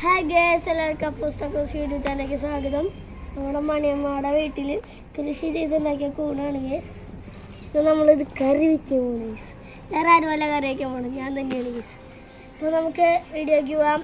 Hi guys എല്ലാവർക്കും അപ്പോസ്റ്റോസ് YouTube ചാനലിലേക്ക് സ്വാഗതം നമ്മുടെ മണിയമ്മയുടെ വീട്ടിൽ കൃഷി ചെയ്തുണ്ടാക്കിയ കൂടാണ് ഗേസ് ഇത് നമ്മളിത് കറി വെക്കാൻ പോകണം ഗേസ് വേറെ ആരും വല്ല കറി വയ്ക്കാൻ പോകണം ഞാൻ തന്നെയാണ് ഗേസ് അപ്പോൾ നമുക്ക് വീഡിയോയ്ക്ക് പോവാം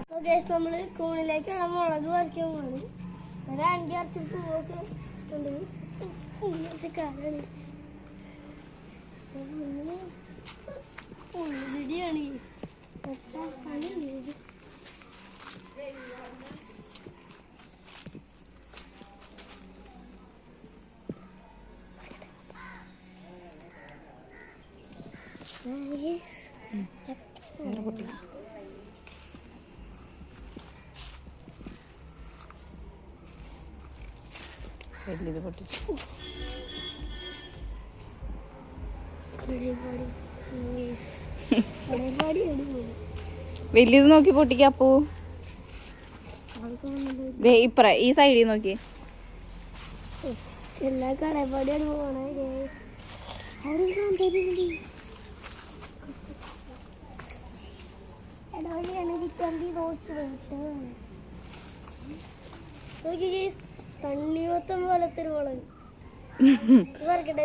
അപ്പോൾ ഗേസ് നമ്മൾ കൂണിലേക്കുള്ള മുളക് പറിക്കാൻ പോകുന്നത് ഒരു അഞ്ച് അരച്ച് പൂവൊക്കെ ഉണ്ട് കാലാണ് ഉള്ളിടിയാണ് വലിയത് പൊട്ടിച്ചു. വലിയത് നോക്കി പൊട്ടിക്ക അപ്പൂ. ഇപ്പറ ഈ സൈഡിൽ നോക്കി. എല്ലാ കടപ്പാടിയാണ് പോണേ പോലത്തെ ഒരു പറക്കട്ടെ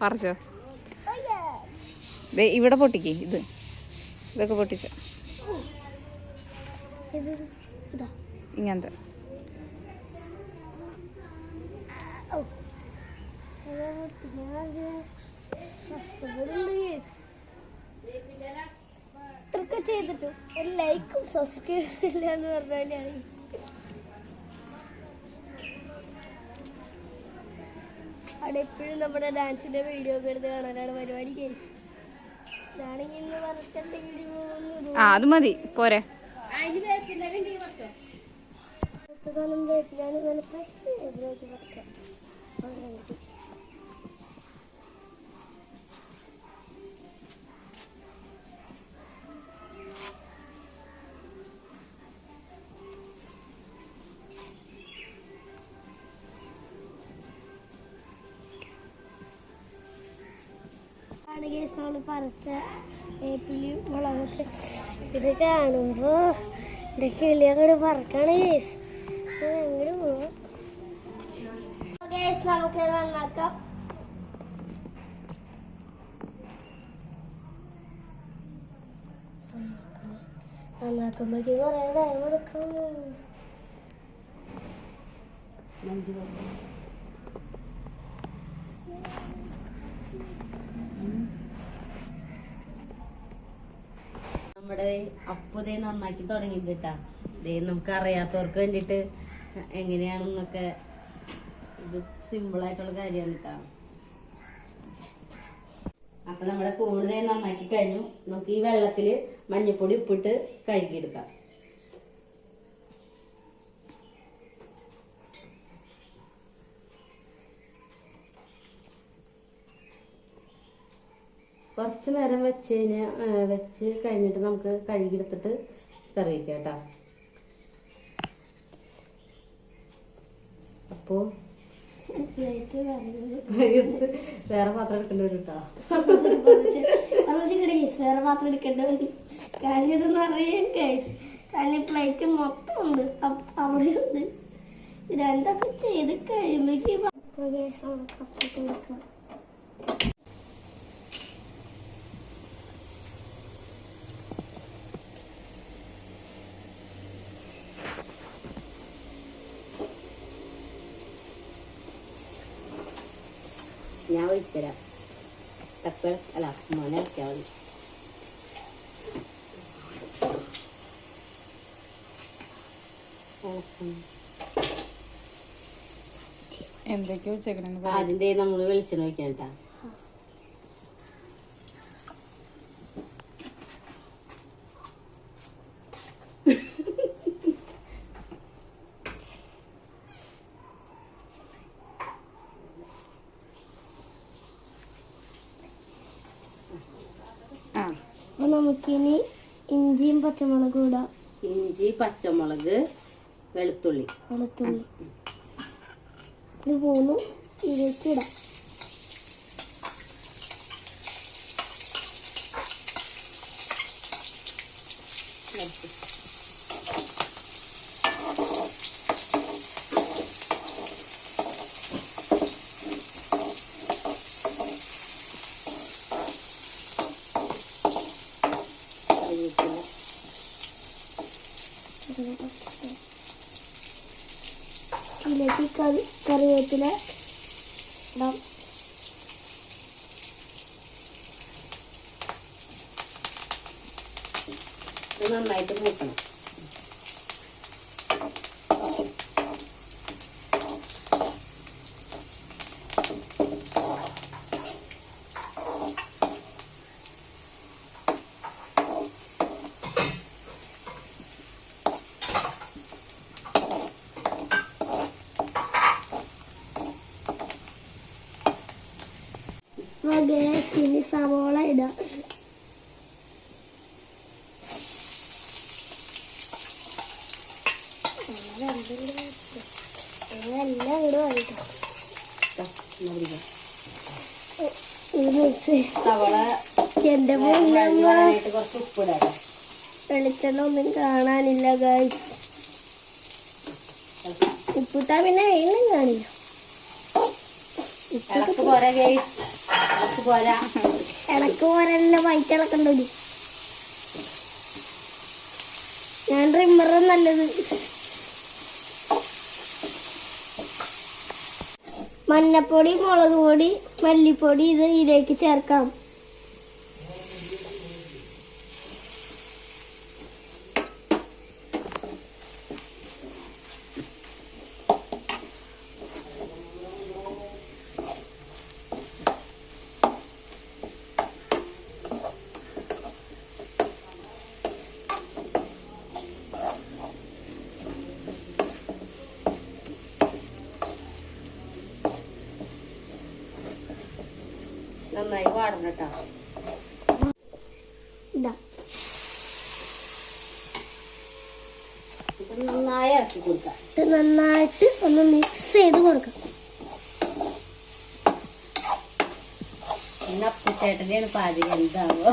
പറിച്ചോ. ദേ ഇവിടെ പൊട്ടിക്ക് ഇത്. ഇതൊക്കെ പൊട്ടിച്ച. ഇങ്ങനത്തെ. ഒരു ലൈക്കും സബ്സ്ക്രൈബ് ഇല്ല എന്ന് എപ്പോഴും നമ്മുടെ ഡാൻസിന്റെ വീഡിയോ എടുത്ത് കാണാനാണ് പരിപാടി. വരച്ചിട്ടെങ്കിൽ ആ അത് മതി. പോരെ. വേപ്പിലാണ് നല്ല ഫ്രഷ് എതിരാക്കി പറിക്കാം ആണ് കേസ് നമ്മൾ പറിച്ച വേപ്പിലി മുളകൊക്കെ. ഇത് കാണുമ്പോ എന്റെ കിളി അങ്ങോട്ട് പറക്കാണ്. കേസ് അങ്ങോട്ട് പോവാം കേസ് നമുക്ക് നന്നാക്കാം. നന്നാക്കുമ്പോഴേക്കും കുറേ ടൈം എടുക്കും. നമ്മുടെ അപ്പുതേ നന്നാക്കി തുടങ്ങിട്ടാ ദേ നമുക്ക് അറിയാത്തവർക്ക് വേണ്ടിട്ട് എങ്ങനെയാണെന്നൊക്കെ ഇത് സിമ്പിൾ ആയിട്ടുള്ള കാര്യമാണ് കേട്ടാ അപ്പൊ നമ്മുടെ കൂടുതൽ നന്നാക്കി കഴിഞ്ഞു. നമുക്ക് ഈ വെള്ളത്തിൽ മഞ്ഞപ്പൊടി ഉപ്പിട്ട് കഴുകിയെടുക്കാം. കുറച്ച് നേരം വെച്ച് കഴിഞ്ഞാൽ വെച്ച് കഴിഞ്ഞിട്ട് നമുക്ക് കഴുകിയെടുത്തിട്ട് കറി വയ്ക്കാം കേട്ടോ. അപ്പോ പ്ലേറ്റ് കറിയുന്നത് ഇത് വേറെ പാത്രം എടുക്കേണ്ടി വരും കേട്ടോ. വേറെ പാത്രം എടുക്കേണ്ടി വരും. കാരണം പ്ലേറ്റ് മൊത്തം ഉണ്ട്. അവിടെ ഉണ്ട്. രണ്ടൊക്കെ ചെയ്ത് കഴിയുമ്പോഴേക്ക് ഞാൻ ഒഴിച്ചു തരാം തപ്പ അല്ല മോനെ ഇറക്കിയാൽ മതി എന്തൊക്കെയോ വെച്ചേക്കണെന്ന് അതിന്റെ നമ്മൾ വെളിച്ചെണ്ണ ഒഴിക്കാൻ കേട്ടാ. അപ്പൊ നമുക്കിനി ഇഞ്ചിയും പച്ചമുളകും ഇടാം. ഇഞ്ചി പച്ചമുളക് വെളുത്തുള്ളി. വെളുത്തുള്ളി. ഇത് മൂന്നും ഇതിലേക്ക് ഇടാം ഇതിലേക്ക് കറി കറിവേപ്പില ഇടാം നന്നായിട്ട് മൂക്കണം ഗ്യാസ് ഇനി സവോള ഇടാം എല്ലാം കാണാനില്ല ഗായ് ഉപ്പിട്ടാ പിന്നെ വെയിലും കാണില്ല ഇളക്ക് ഗൈസ് ഇളക്ക് എനക്ക് പോരല്ല വൈറ്റ് ഇളക്കണ്ടോ ഞാൻ ട്രിമ്മറും നല്ലത് മഞ്ഞപ്പൊടി മുളക് പൊടി മല്ലിപ്പൊടി ഇത് ഇതിലേക്ക് ചേർക്കാം. നന്നായി വാടണം കേട്ടോ. നന്നായി ഇറക്കി കൊടുക്കാം. നന്നായിട്ട് ഒന്ന് മിക്സ് ചെയ്ത് കൊടുക്കാം. അപ്പുച്ചേട്ടന്റെയാണ് പാചകം എന്താവോ?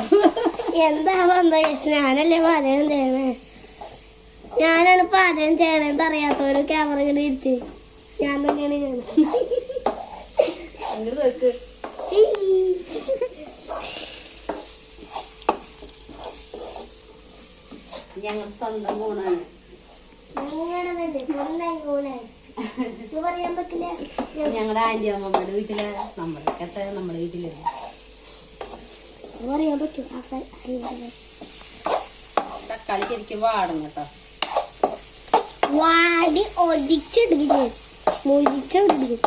എന്താവാ എന്താ ഞാനല്ലേ പാചകം ചെയ്യണേ. ഞാനാണ് പാചകം ചെയ്യണേന്ന് അറിയാത്തവര് ക്യാമറ ഇങ്ങനെ ഇരുത്തി. ഞാൻ തന്നെയാണ് ചെയ്യണത് അങ്ങനെ നോക്ക് ഞങ്ങൾ സ്വന്തം കൂണാണ് ഞങ്ങളുടെ ആന്റി അമ്മമ്മയുടെ വീട്ടിൽ നമ്മുടെയൊക്കെ നമ്മുടെ വീട്ടിലെ. തക്കാളി ശരിക്കും വാടും കേട്ടോ. വാടി ഒലിച്ചെടുക്കും മുരിച്ചെടുക്കും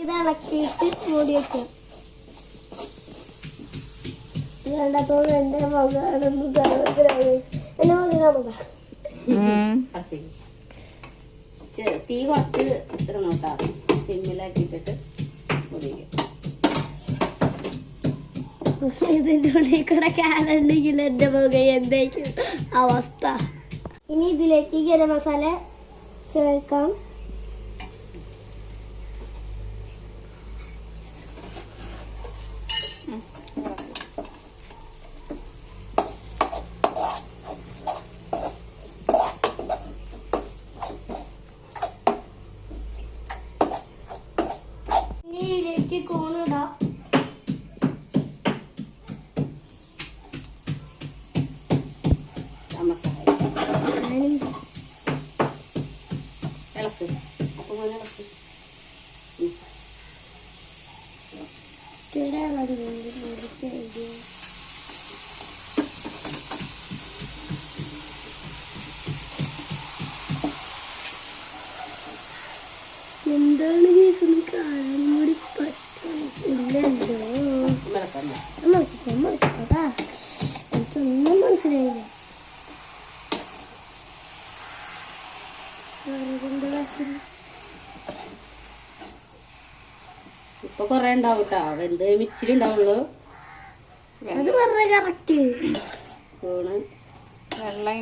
ഇത് ഇളക്കിയിട്ട് മൂടി വെക്കാം ഇത് കണ്ടപ്പോൾ എന്റെ മകനൊന്ന് എന്റെ മകനാ മക ഉം. കുറച്ച് ചെ- തീ കുറച്ച് ഇടണം കേട്ടോ സിമ്മിലാക്കിയിട്ടിട്ട് ഉള്ളിൽ കൂടെ കാണുന്നുണ്ടെങ്കിൽ എന്റെ മുഖ എന്തായിരിക്കും അവസ്ഥ? ഇനി ഇതിലേക്ക് ഗരം മസാല ചേർക്കാം ഇനി ഇതിലേക്ക് കോണിടാം ഇളക്ക്. അപ്പൊ മോനെ ഇളക്ക്. ഉം. കൊറേ ഉണ്ടാവും കേട്ടോ വെന്ത് മിച്ചിരി ഉണ്ടാവുള്ളൂ. അത് പറഞ്ഞ കറക്റ്റ് ഊണ് വെള്ളം.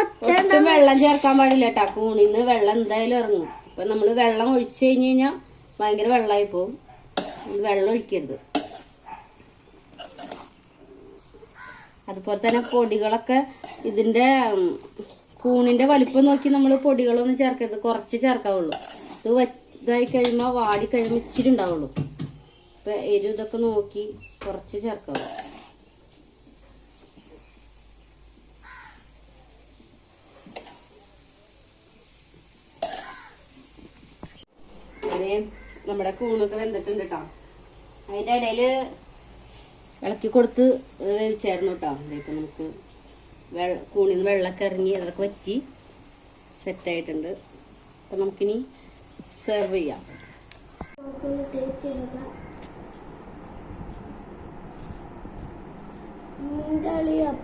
ഒട്ടും ചേർക്കാൻ പാടില്ല കേട്ടോ കൂണിന്ന് വെള്ളം എന്തായാലും ഇറങ്ങും. ഇപ്പൊ നമ്മൾ വെള്ളം ഒഴിച്ചു കഴിഞ്ഞു കഴിഞ്ഞാൽ ഭയങ്കര വെള്ളമായി പോവും. വെള്ളം ഒഴിക്കരുത്. അതുപോലെ തന്നെ പൊടികളൊക്കെ ഇതിന്റെ കൂണിന്റെ വലിപ്പം നോക്കി നമ്മൾ പൊടികളൊന്നും ചേർക്കരുത്. കുറച്ച് ചേർക്കാവുള്ളൂ. ഇത് ഇതായി കഴിയുമ്പോൾ വാടി കഴിയുമ്പോൾ ഇച്ചിരി ഉണ്ടാവുള്ളൂ. ഇപ്പൊ എരിവ് ഇതൊക്കെ നോക്കി കുറച്ച് ചേർക്കാം. അതേ നമ്മുടെ കൂണൊക്കെ വെന്തിട്ടുണ്ട് കേട്ടോ അതിന്റെ ഇടയിൽ ഇളക്കി കൊടുത്ത് വേവിച്ചായിരുന്നു കേട്ടോ നമുക്ക് കൂണിന്ന് വെള്ളമൊക്കെ ഇറങ്ങി അതൊക്കെ വറ്റി സെറ്റായിട്ടുണ്ട് അപ്പൊ നമുക്കിനി സെർവ് ചെയ്യാം.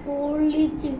പൊള്ളിച്ച്.